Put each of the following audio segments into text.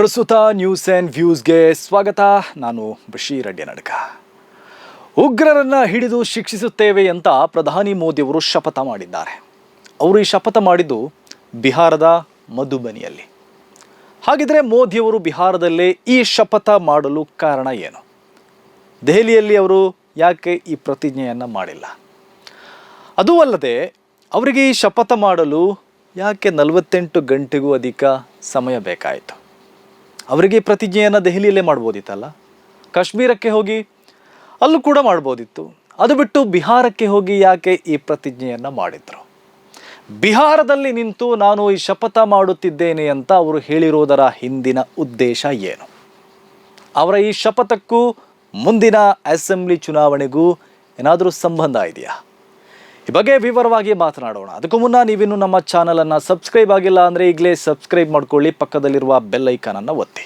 ಪ್ರಸ್ತುತ news and ವ್ಯೂಸ್ಗೆ ಸ್ವಾಗತ. ನಾನು ಬಶೀರ್ ನಡಕ. ಉಗ್ರರನ್ನ ಹಿಡಿದು ಶಿಕ್ಷಿಸುತ್ತೇವೆ ಅಂತ ಪ್ರಧಾನಿ ಮೋದಿಯವರು ಶಪಥ ಮಾಡಿದ್ದಾರೆ. ಅವರು ಈ ಶಪಥ ಮಾಡಿದ್ದು ಬಿಹಾರದ ಮಧುಬನಿಯಲ್ಲಿ. ಹಾಗಿದ್ರೆ ಮೋದಿಯವರು ಬಿಹಾರದಲ್ಲೇ ಈ ಶಪಥ ಮಾಡಲು ಕಾರಣ ಏನು? ದೆಹಲಿಯಲ್ಲಿ ಅವರು ಯಾಕೆ ಈ ಪ್ರತಿಜ್ಞೆಯನ್ನು ಮಾಡಿಲ್ಲ? ಅದೂ ಅಲ್ಲದೆ, ಅವರಿಗೆ ಈ ಶಪಥ ಮಾಡಲು ಯಾಕೆ ನಲವತ್ತೆಂಟು ಗಂಟೆಗೂ ಅಧಿಕ ಸಮಯ ಬೇಕಾಯಿತು? ಅವರಿಗೆ ಪ್ರತಿಜ್ಞೆಯನ್ನು ದೆಹಲಿಯಲ್ಲೇ ಮಾಡ್ಬೋದಿತ್ತಲ್ಲ? ಕಾಶ್ಮೀರಕ್ಕೆ ಹೋಗಿ ಅಲ್ಲೂ ಕೂಡ ಮಾಡ್ಬೋದಿತ್ತು. ಅದು ಬಿಟ್ಟು ಬಿಹಾರಕ್ಕೆ ಹೋಗಿ ಯಾಕೆ ಈ ಪ್ರತಿಜ್ಞೆಯನ್ನು ಮಾಡಿದರು? ಬಿಹಾರದಲ್ಲಿ ನಿಂತು ನಾನು ಈ ಶಪಥ ಮಾಡುತ್ತಿದ್ದೇನೆ ಅಂತ ಅವರು ಹೇಳಿರೋದರ ಹಿಂದಿನ ಉದ್ದೇಶ ಏನು? ಅವರ ಈ ಶಪಥಕ್ಕೂ ಮುಂದಿನ ಅಸೆಂಬ್ಲಿ ಚುನಾವಣೆಗೂ ಏನಾದರೂ ಸಂಬಂಧ ಇದೆಯಾ? ಈ ಬಗ್ಗೆ ವಿವರವಾಗಿ ಮಾತನಾಡೋಣ. ಅದಕ್ಕೂ ಮುನ್ನ ನೀವಿನ್ನು ನಮ್ಮ ಚಾನಲನ್ನು ಸಬ್ಸ್ಕ್ರೈಬ್ ಆಗಿಲ್ಲ ಅಂದರೆ ಈಗಲೇ ಸಬ್ಸ್ಕ್ರೈಬ್ ಮಾಡ್ಕೊಳ್ಳಿ, ಪಕ್ಕದಲ್ಲಿರುವ ಬೆಲ್ ಐಕಾನನ್ನು ಒತ್ತಿ.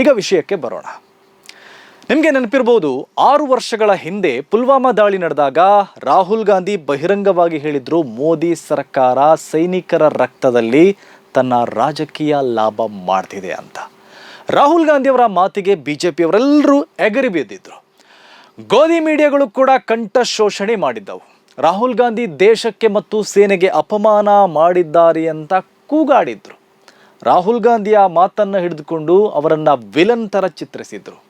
ಈಗ ವಿಷಯಕ್ಕೆ ಬರೋಣ. ನಿಮಗೆ ನೆನಪಿರ್ಬೋದು, ಆರು ವರ್ಷಗಳ ಹಿಂದೆ ಪುಲ್ವಾಮಾ ದಾಳಿ ನಡೆದಾಗ ರಾಹುಲ್ ಗಾಂಧಿ ಬಹಿರಂಗವಾಗಿ ಹೇಳಿದ್ರು, ಮೋದಿ ಸರ್ಕಾರ ಸೈನಿಕರ ರಕ್ತದಲ್ಲಿ ತನ್ನ ರಾಜಕೀಯ ಲಾಭ ಮಾಡ್ತಿದೆ ಅಂತ. ರಾಹುಲ್ ಗಾಂಧಿಯವರ ಮಾತಿಗೆ ಬಿಜೆಪಿಯವರೆಲ್ಲರೂ ಎಗರಿ ಬಿದ್ದಿದ್ರು. ಗೋಧಿ ಮೀಡಿಯಾಗಳು ಕೂಡ ಕಂಠ ಶೋಷಣೆ ಮಾಡಿದ್ದವು. ರಾಹುಲ್ ಗಾಂಧಿ ದೇಶಕ್ಕೆ ಮತ್ತು ಸೇನೆಗೆ ಅಪಮಾನ ಮಾಡಿದ್ದಾರೆ ಅಂತ ಕೂಗಾಡಿದ್ರು. ರಾಹುಲ್ ಗಾಂಧಿಯ ಮಾತನ್ನು ಹಿಡಿದುಕೊಂಡು ಅವರನ್ನು ವಿಲನ್ ಥರ ಚಿತ್ರಿಸಿದ್ರು.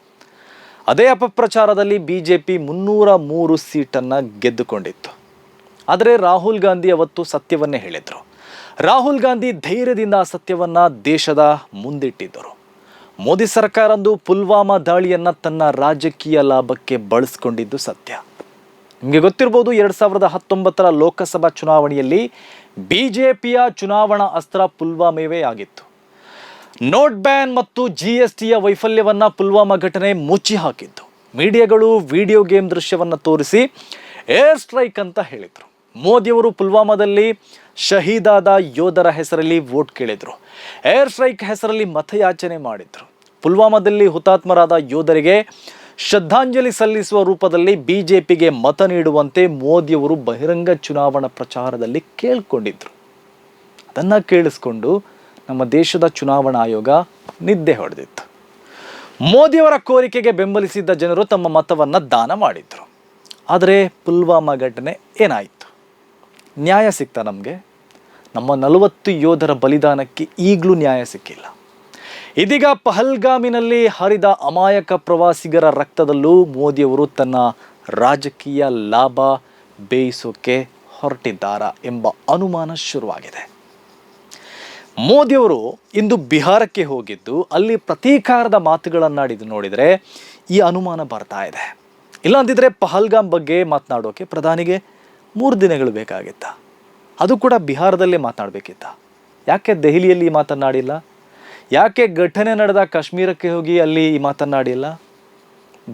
ಅದೇ ಅಪಪ್ರಚಾರದಲ್ಲಿ ಬಿಜೆಪಿ ಮುನ್ನೂರ ಮೂರು ಸೀಟನ್ನು ಗೆದ್ದುಕೊಂಡಿತ್ತು. ಆದರೆ ರಾಹುಲ್ ಗಾಂಧಿ ಅವತ್ತು ಸತ್ಯವನ್ನೇ ಹೇಳಿದರು. ರಾಹುಲ್ ಗಾಂಧಿ ಧೈರ್ಯದಿಂದ ಆ ಸತ್ಯವನ್ನ ದೇಶದ ಮುಂದಿಟ್ಟಿದ್ದರು. ಮೋದಿ ಸರ್ಕಾರಂದು ಪುಲ್ವಾಮಾ ದಾಳಿಯನ್ನು ತನ್ನ ರಾಜಕೀಯ ಲಾಭಕ್ಕೆ ಬಳಸ್ಕೊಂಡಿದ್ದು ಸತ್ಯ. ನಿಮಗೆ ಗೊತ್ತಿರ್ಬೋದು ಎರಡು ಸಾವಿರದ ಹತ್ತೊಂಬತ್ತರ ಲೋಕಸಭಾ ಚುನಾವಣೆಯಲ್ಲಿ ಬಿ ಜೆ ಪಿಯ ಚುನಾವಣಾ ಅಸ್ತ್ರ ಪುಲ್ವಾಮೆವೇ ಆಗಿತ್ತು. ನೋಟ್ ಬ್ಯಾನ್ ಮತ್ತು ಜಿ ಎಸ್ ಟಿಯ ವೈಫಲ್ಯವನ್ನು ಪುಲ್ವಾಮಾ ಘಟನೆ ಮುಚ್ಚಿ ಹಾಕಿದ್ದು ಮೀಡಿಯಾಗಳು ವಿಡಿಯೋ ಗೇಮ್ ದೃಶ್ಯವನ್ನು ತೋರಿಸಿ ಏರ್ ಸ್ಟ್ರೈಕ್ ಅಂತ ಹೇಳಿದರು. ಮೋದಿಯವರು ಪುಲ್ವಾಮಾದಲ್ಲಿ ಶಹೀದಾದ ಯೋಧರ ಹೆಸರಲ್ಲಿ ವೋಟ್ ಕೇಳಿದರು. ಏರ್ ಸ್ಟ್ರೈಕ್ ಹೆಸರಲ್ಲಿ ಮತಯಾಚನೆ ಮಾಡಿದರು. ಪುಲ್ವಾಮಾದಲ್ಲಿ ಹುತಾತ್ಮರಾದ ಯೋಧರಿಗೆ ಶ್ರದ್ಧಾಂಜಲಿ ಸಲ್ಲಿಸುವ ರೂಪದಲ್ಲಿ ಬಿಜೆಪಿಗೆ ಮತ ನೀಡುವಂತೆ ಮೋದಿಯವರು ಬಹಿರಂಗ ಚುನಾವಣಾ ಪ್ರಚಾರದಲ್ಲಿ ಕೇಳ್ಕೊಂಡಿದ್ರು. ಅದನ್ನು ಕೇಳಿಸ್ಕೊಂಡು ನಮ್ಮ ದೇಶದ ಚುನಾವಣಾ ಆಯೋಗ ನಿದ್ದೆ ಹೊಡೆದಿತ್ತು. ಮೋದಿಯವರ ಕೋರಿಕೆಗೆ ಬೆಂಬಲಿಸಿದ್ದ ಜನರು ತಮ್ಮ ಮತವನ್ನು ದಾನ ಮಾಡಿದ್ರು. ಆದರೆ ಪುಲ್ವಾಮಾ ಘಟನೆ ಏನಾಯಿತು? ನ್ಯಾಯ ಸಿಗ್ತಾ ನಮಗೆ? ನಮ್ಮ ನಲವತ್ತು ಯೋಧರ ಬಲಿದಾನಕ್ಕೆ ಈಗಲೂ ನ್ಯಾಯ ಸಿಕ್ಕಿಲ್ಲ. ಇದೀಗ ಪಹಲ್ಗಾಮಿನಲ್ಲಿ ಹರಿದ ಅಮಾಯಕ ಪ್ರವಾಸಿಗರ ರಕ್ತದಲ್ಲೂ ಮೋದಿಯವರು ತನ್ನ ರಾಜಕೀಯ ಲಾಭ ಬೇಯಿಸೋಕೆ ಹೊರಟಿದ್ದಾರಾ ಎಂಬ ಅನುಮಾನ ಶುರುವಾಗಿದೆ. ಮೋದಿಯವರು ಇಂದು ಬಿಹಾರಕ್ಕೆ ಹೋಗಿದ್ದು ಅಲ್ಲಿ ಪ್ರತೀಕಾರದ ಮಾತುಗಳನ್ನಾಡಿದ್ದು ನೋಡಿದರೆ ಈ ಅನುಮಾನ ಬರ್ತಾ ಇದೆ. ಇಲ್ಲಾಂದಿದ್ರೆ ಪಹಲ್ಗಾಮ್ ಬಗ್ಗೆ ಮಾತನಾಡೋಕೆ ಪ್ರಧಾನಿಗೆ ಮೂರು ದಿನಗಳು ಬೇಕಾಗಿತ್ತ. ಅದು ಕೂಡ ಬಿಹಾರದಲ್ಲೇ ಮಾತನಾಡಬೇಕಿತ್ತ. ಯಾಕೆ ದೆಹಲಿಯಲ್ಲಿ ಮಾತನಾಡಿಲ್ಲ ಯಾಕೆ ಘಟನೆ ನಡೆದ ಕಾಶ್ಮೀರಕ್ಕೆ ಹೋಗಿ ಅಲ್ಲಿ ಮಾತನಾಡಿಲ್ಲ?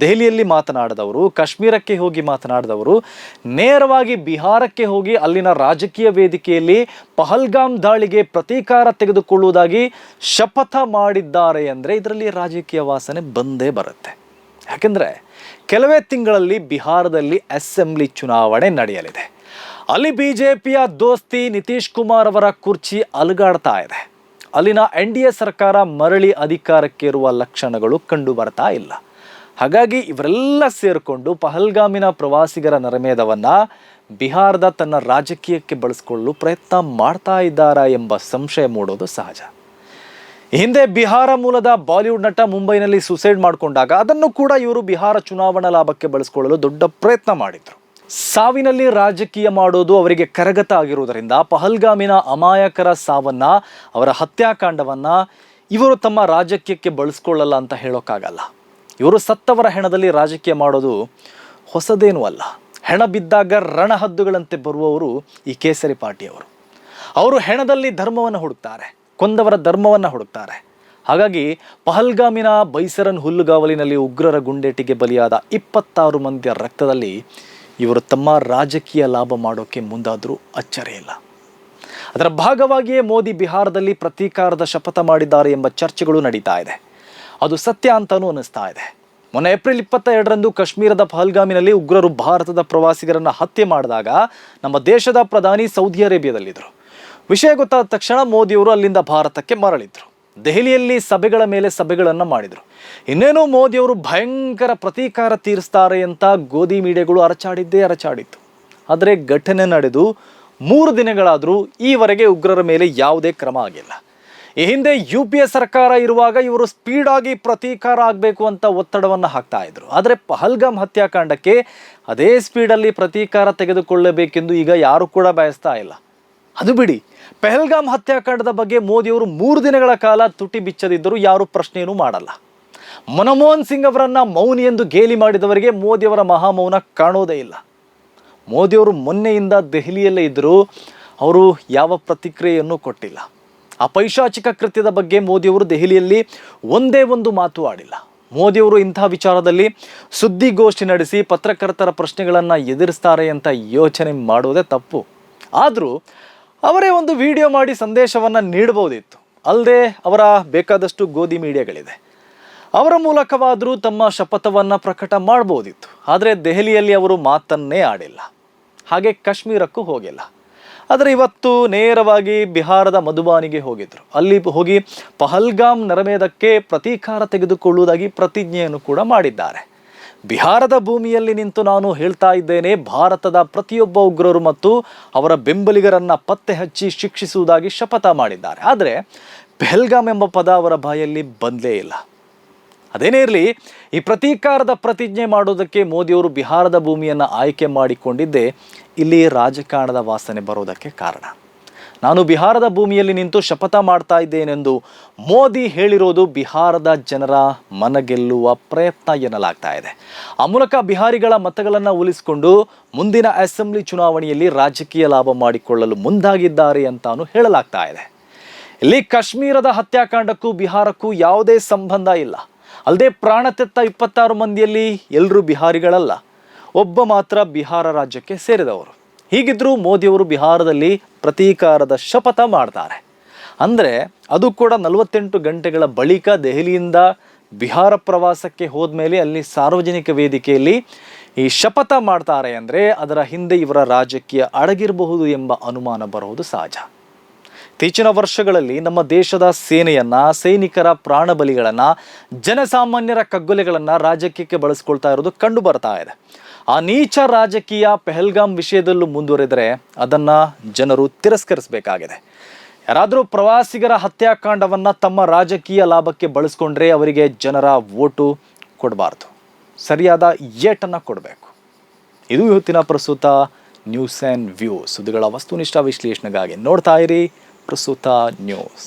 ದೆಹಲಿಯಲ್ಲಿ ಮಾತನಾಡಿದವರು, ಕಾಶ್ಮೀರಕ್ಕೆ ಹೋಗಿ ಮಾತನಾಡಿದವರು, ನೇರವಾಗಿ ಬಿಹಾರಕ್ಕೆ ಹೋಗಿ ಅಲ್ಲಿನ ರಾಜಕೀಯ ವೇದಿಕೆಯಲ್ಲಿ ಪಹಲ್ಗಾಮ್ ದಾಳಿಗೆ ಪ್ರತೀಕಾರ ತೆಗೆದುಕೊಳ್ಳುವುದಾಗಿ ಶಪಥ ಮಾಡಿದ್ದಾರೆ ಅಂದರೆ ಇದರಲ್ಲಿ ರಾಜಕೀಯ ವಾಸನೆ ಬಂದೇ ಬರುತ್ತೆ. ಯಾಕೆಂದರೆ ಕೆಲವೇ ತಿಂಗಳಲ್ಲಿ ಬಿಹಾರದಲ್ಲಿ ಅಸೆಂಬ್ಲಿ ಚುನಾವಣೆ ನಡೆಯಲಿದೆ. ಅಲ್ಲಿ ಬಿ ಜೆ ಪಿಯ ದೋಸ್ತಿ ನಿತೀಶ್ ಕುಮಾರ್ ಅವರ ಕುರ್ಚಿ ಅಲುಗಾಡ್ತಾ ಇದೆ. ಅಲ್ಲಿನ ಎನ್ ಡಿ ಎ ಸರ್ಕಾರ ಮರಳಿ ಅಧಿಕಾರಕ್ಕೇರುವ ಲಕ್ಷಣಗಳು ಕಂಡು ಬರ್ತಾ ಇಲ್ಲ. ಹಾಗಾಗಿ ಇವರೆಲ್ಲ ಸೇರಿಕೊಂಡು ಪಹಲ್ಗಾಮಿನ ಪ್ರವಾಸಿಗರ ನರಮೇಧವನ್ನ ಬಿಹಾರದ ತನ್ನ ರಾಜಕೀಯಕ್ಕೆ ಬಳಸಿಕೊಳ್ಳಲು ಪ್ರಯತ್ನ ಮಾಡ್ತಾ ಇದ್ದಾರಾ ಎಂಬ ಸಂಶಯ ಮೂಡೋದು ಸಹಜ. ಹಿಂದೆ ಬಿಹಾರ ಮೂಲದ ಬಾಲಿವುಡ್ ನಟ ಮುಂಬೈನಲ್ಲಿ ಸುಸೈಡ್ ಮಾಡಿಕೊಂಡಾಗ ಅದನ್ನು ಕೂಡ ಇವರು ಬಿಹಾರ ಚುನಾವಣಾ ಲಾಭಕ್ಕೆ ಬಳಸಿಕೊಳ್ಳಲು ದೊಡ್ಡ ಪ್ರಯತ್ನ ಮಾಡಿದ್ರು. ಸಾವಿನಲ್ಲಿ ರಾಜಕೀಯ ಮಾಡೋದು ಅವರಿಗೆ ಕರಗತ ಆಗಿರುವುದರಿಂದ ಪಹಲ್ಗಾಮಿನ ಅಮಾಯಕರ ಸಾವನ್ನ, ಅವರ ಹತ್ಯಾಕಾಂಡವನ್ನ ಇವರು ತಮ್ಮ ರಾಜಕೀಯಕ್ಕೆ ಬಳಸ್ಕೊಳ್ಳಲ್ಲ ಅಂತ ಹೇಳೋಕ್ಕಾಗಲ್ಲ. ಇವರು ಸತ್ತವರ ಹೆಣದಲ್ಲಿ ರಾಜಕೀಯ ಮಾಡೋದು ಹೊಸದೇನೂ ಅಲ್ಲ. ಹೆಣ ಬಿದ್ದಾಗ ರಣಹದ್ದುಗಳಂತೆ ಬರುವವರು ಈ ಕೇಸರಿ ಪಾರ್ಟಿಯವರು. ಅವರು ಹೆಣದಲ್ಲಿ ಧರ್ಮವನ್ನು ಹುಡುಕ್ತಾರೆ, ಕೊಂದವರ ಧರ್ಮವನ್ನು ಹುಡುಕ್ತಾರೆ. ಹಾಗಾಗಿ ಪಹಲ್ಗಾಮಿನ ಬೈಸರನ್ ಹುಲ್ಲುಗಾವಲಿನಲ್ಲಿ ಉಗ್ರರ ಗುಂಡೇಟಿಗೆ ಬಲಿಯಾದ ಇಪ್ಪತ್ತಾರು ಮಂದಿಯ ರಕ್ತದಲ್ಲಿ ಇವರು ತಮ್ಮ ರಾಜಕೀಯ ಲಾಭ ಮಾಡೋಕ್ಕೆ ಮುಂದಾದರೂ ಅಚ್ಚರಿ ಇಲ್ಲ. ಅದರ ಭಾಗವಾಗಿಯೇ ಮೋದಿ ಬಿಹಾರದಲ್ಲಿ ಪ್ರತೀಕಾರದ ಶಪಥ ಮಾಡಿದ್ದಾರೆ ಎಂಬ ಚರ್ಚೆಗಳು ನಡೀತಾ ಇದೆ. ಅದು ಸತ್ಯ ಅಂತಲೂ ಅನ್ನಿಸ್ತಾ ಇದೆ. ಮೊನ್ನೆ ಏಪ್ರಿಲ್ ಇಪ್ಪತ್ತ ಎರಡರಂದು ಕಾಶ್ಮೀರದ ಪಹಲ್ಗಾಮಿನಲ್ಲಿ ಉಗ್ರರು ಭಾರತದ ಪ್ರವಾಸಿಗರನ್ನು ಹತ್ಯೆ ಮಾಡಿದಾಗ ನಮ್ಮ ದೇಶದ ಪ್ರಧಾನಿ ಸೌದಿ ಅರೇಬಿಯಾದಲ್ಲಿದ್ದರು. ವಿಷಯ ಗೊತ್ತಾದ ತಕ್ಷಣ ಮೋದಿಯವರು ಅಲ್ಲಿಂದ ಭಾರತಕ್ಕೆ ಮರಳಿದ್ರು. ದೆಹಲಿಯಲ್ಲಿ ಸಭೆಗಳ ಮೇಲೆ ಸಭೆಗಳನ್ನು ಮಾಡಿದರು. ಇನ್ನೇನೋ ಮೋದಿಯವರು ಭಯಂಕರ ಪ್ರತೀಕಾರ ತೀರಿಸ್ತಾರೆ ಅಂತ ಗೋಧಿ ಮೀಡಿಯಾಗಳು ಅರಚಾಡಿದ್ದೇ ಅರಚಾಡಿತ್ತು. ಆದರೆ ಘಟನೆ ನಡೆದು ಮೂರು ದಿನಗಳಾದರೂ ಈವರೆಗೆ ಉಗ್ರರ ಮೇಲೆ ಯಾವುದೇ ಕ್ರಮ ಆಗಿಲ್ಲ. ಈ ಹಿಂದೆ ಯು ಪಿ ಎ ಸರ್ಕಾರ ಇರುವಾಗ ಇವರು ಸ್ಪೀಡಾಗಿ ಪ್ರತೀಕಾರ ಆಗಬೇಕು ಅಂತ ಒತ್ತಡವನ್ನು ಹಾಕ್ತಾ ಇದ್ರು. ಆದರೆ ಪಹಲ್ಗಾಮ್ ಹತ್ಯಾಕಾಂಡಕ್ಕೆ ಅದೇ ಸ್ಪೀಡಲ್ಲಿ ಪ್ರತೀಕಾರ ತೆಗೆದುಕೊಳ್ಳಬೇಕೆಂದು ಈಗ ಯಾರು ಕೂಡ ಬಯಸ್ತಾ ಇಲ್ಲ. ಅದು ಬಿಡಿ. ಪೆಹಲ್ಗಾಮ್ ಹತ್ಯಾಕಾಂಡದ ಬಗ್ಗೆ ಮೋದಿಯವರು ಮೂರು ದಿನಗಳ ಕಾಲ ತುಟಿ ಬಿಚ್ಚದಿದ್ದರೂ ಯಾರೂ ಪ್ರಶ್ನೆಯೂ ಮಾಡಲ್ಲ. ಮನಮೋಹನ್ ಸಿಂಗ್ ಅವರನ್ನು ಮೌನಿ ಎಂದು ಗೇಲಿ ಮಾಡಿದವರಿಗೆ ಮೋದಿಯವರ ಮಹಾಮೌನ ಕಾಣೋದೇ ಇಲ್ಲ. ಮೋದಿಯವರು ಮೊನ್ನೆಯಿಂದ ದೆಹಲಿಯಲ್ಲೇ ಇದ್ದರೂ ಅವರು ಯಾವ ಪ್ರತಿಕ್ರಿಯೆಯನ್ನು ಕೊಟ್ಟಿಲ್ಲ. ಆ ಪೈಶಾಚಿಕ ಕೃತ್ಯದ ಬಗ್ಗೆ ಮೋದಿಯವರು ದೆಹಲಿಯಲ್ಲಿ ಒಂದೇ ಒಂದು ಮಾತು ಆಡಿಲ್ಲ. ಮೋದಿಯವರು ಇಂತಹ ವಿಚಾರದಲ್ಲಿ ಸುದ್ದಿಗೋಷ್ಠಿ ನಡೆಸಿ ಪತ್ರಕರ್ತರ ಪ್ರಶ್ನೆಗಳನ್ನು ಎದುರಿಸ್ತಾರೆ ಅಂತ ಯೋಚನೆ ಮಾಡೋದೇ ತಪ್ಪು. ಆದರೂ ಅವರೇ ಒಂದು ವಿಡಿಯೋ ಮಾಡಿ ಸಂದೇಶವನ್ನು ನೀಡಬಹುದಿತ್ತು ಅಲ್ಲದೆ ಅವರ ಬೇಕಾದಷ್ಟು ಗೋಧಿ ಮೀಡಿಯಾಗಳಿದೆ. ಅವರ ಮೂಲಕವಾದರೂ ತಮ್ಮ ಶಪಥವನ್ನು ಪ್ರಕಟ ಮಾಡ್ಬೋದಿತ್ತು. ಆದರೆ ದೆಹಲಿಯಲ್ಲಿ ಅವರು ಮಾತನ್ನೇ ಆಡಿಲ್ಲ. ಹಾಗೆ ಕಾಶ್ಮೀರಕ್ಕೂ ಹೋಗಿಲ್ಲ. ಆದರೆ ಇವತ್ತು ನೇರವಾಗಿ ಬಿಹಾರದ ಮಧುಬಾನಿಗೆ ಹೋಗಿದ್ದರು ಅಲ್ಲಿ ಹೋಗಿ ಪಹಲ್ಗಾಮ್ ನರಮೇಧಕ್ಕೆ ಪ್ರತೀಕಾರ ತೆಗೆದುಕೊಳ್ಳುವುದಾಗಿ ಪ್ರತಿಜ್ಞೆಯನ್ನು ಕೂಡ ಮಾಡಿದ್ದಾರೆ. ಬಿಹಾರದ ಭೂಮಿಯಲ್ಲಿ ನಿಂತು ನಾನು ಹೇಳ್ತಾ ಇದ್ದೇನೆ, ಭಾರತದ ಪ್ರತಿಯೊಬ್ಬ ಉಗ್ರರು ಮತ್ತು ಅವರ ಬೆಂಬಲಿಗರನ್ನ ಪತ್ತೆ ಹಚ್ಚಿ ಶಿಕ್ಷಿಸುವುದಾಗಿ ಶಪಥ ಮಾಡಿದ್ದಾರೆ. ಆದರೆ ಪೆಹಲ್ಗಾಮ್ ಎಂಬ ಪದ ಅವರ ಬಾಯಲ್ಲಿ ಬಂದಲೇ ಇಲ್ಲ. ಅದೇನೇ ಇರಲಿ, ಈ ಪ್ರತೀಕಾರದ ಪ್ರತಿಜ್ಞೆ ಮಾಡೋದಕ್ಕೆ ಮೋದಿಯವರು ಬಿಹಾರದ ಭೂಮಿಯನ್ನು ಆಯ್ಕೆ ಮಾಡಿಕೊಂಡಿದ್ದೇ ಇಲ್ಲಿ ರಾಜಕಾರಣದ ವಾಸನೆ ಬರೋದಕ್ಕೆ ಕಾರಣ. ನಾನು ಬಿಹಾರದ ಭೂಮಿಯಲ್ಲಿ ನಿಂತು ಶಪಥ ಮಾಡ್ತಾ ಇದ್ದೇನೆಂದು ಮೋದಿ ಹೇಳಿರೋದು ಬಿಹಾರದ ಜನರ ಮನಗೆಲ್ಲುವ ಪ್ರಯತ್ನ ಎನ್ನಲಾಗ್ತಾ ಇದೆ. ಆ ಮೂಲಕ ಬಿಹಾರಿಗಳ ಮತಗಳನ್ನು ಉಳಿಸಿಕೊಂಡು ಮುಂದಿನ ಅಸೆಂಬ್ಲಿ ಚುನಾವಣೆಯಲ್ಲಿ ರಾಜಕೀಯ ಲಾಭ ಮಾಡಿಕೊಳ್ಳಲು ಮುಂದಾಗಿದ್ದಾರೆ ಅಂತಾನು ಹೇಳಲಾಗ್ತಾ ಇದೆ. ಇಲ್ಲಿ ಕಾಶ್ಮೀರದ ಹತ್ಯಾಕಾಂಡಕ್ಕೂ ಬಿಹಾರಕ್ಕೂ ಯಾವುದೇ ಸಂಬಂಧ ಇಲ್ಲ. ಅಲ್ಲದೆ ಪ್ರಾಣ ತೆತ್ತ ಇಪ್ಪತ್ತಾರು ಮಂದಿಯಲ್ಲಿ ಎಲ್ಲರೂ ಬಿಹಾರಿಗಳಲ್ಲ. ಒಬ್ಬ ಮಾತ್ರ ಬಿಹಾರ ರಾಜ್ಯಕ್ಕೆ ಸೇರಿದವರು. ಹೀಗಿದ್ರೂ ಮೋದಿಯವರು ಬಿಹಾರದಲ್ಲಿ ಪ್ರತೀಕಾರದ ಶಪಥ ಮಾಡ್ತಾರೆ. ಅಂದರೆ ಅದು ಕೂಡ ನಲವತ್ತೆಂಟು ಗಂಟೆಗಳ ಬಳಿಕ ದೆಹಲಿಯಿಂದ ಬಿಹಾರ ಪ್ರವಾಸಕ್ಕೆ ಹೋದ್ಮೇಲೆ ಅಲ್ಲಿ ಸಾರ್ವಜನಿಕ ವೇದಿಕೆಯಲ್ಲಿ ಈ ಶಪಥ ಮಾಡ್ತಾರೆ ಅಂದರೆ ಅದರ ಹಿಂದೆ ಇವರ ರಾಜಕೀಯ ಅಡಗಿರಬಹುದು ಎಂಬ ಅನುಮಾನ ಬರುವುದು ಸಹಜ. ಇತ್ತೀಚಿನ ವರ್ಷಗಳಲ್ಲಿ ನಮ್ಮ ದೇಶದ ಸೇನೆಯನ್ನ, ಸೈನಿಕರ ಪ್ರಾಣ ಬಲಿಗಳನ್ನ ಜನಸಾಮಾನ್ಯರ ಕಗ್ಗೊಲೆಗಳನ್ನ ರಾಜಕೀಯಕ್ಕೆ ಬಳಸ್ಕೊಳ್ತಾ ಇರೋದು ಕಂಡು ಬರ್ತಾ ಇದೆ. ಆ ನೀಚ ರಾಜಕೀಯ ಪೆಹಲ್ಗಾಮ್ ವಿಷಯದಲ್ಲೂ ಮುಂದುವರೆದರೆ ಅದನ್ನ ಜನರು ತಿರಸ್ಕರಿಸಬೇಕಾಗಿದೆ. ಯಾರಾದರೂ ಪ್ರವಾಸಿಗರ ಹತ್ಯಾಕಾಂಡವನ್ನ ತಮ್ಮ ರಾಜಕೀಯ ಲಾಭಕ್ಕೆ ಬಳಸ್ಕೊಂಡ್ರೆ ಅವರಿಗೆ ಜನರ ವೋಟು ಕೊಡಬಾರ್ದು. ಸರಿಯಾದ ಏಟನ್ನು ಕೊಡಬೇಕು. ಇದು ಇವತ್ತಿನ ಪ್ರಸ್ತುತ ನ್ಯೂಸ್ ಆ್ಯಂಡ್ ವ್ಯೂ. ಸುದ್ದಿಗಳ ವಸ್ತುನಿಷ್ಠ ವಿಶ್ಲೇಷಣೆಗಾಗಿ ನೋಡ್ತಾ ಇರಿ. ಪ್ರಸ್ತುತ ನ್ಯೂಸ್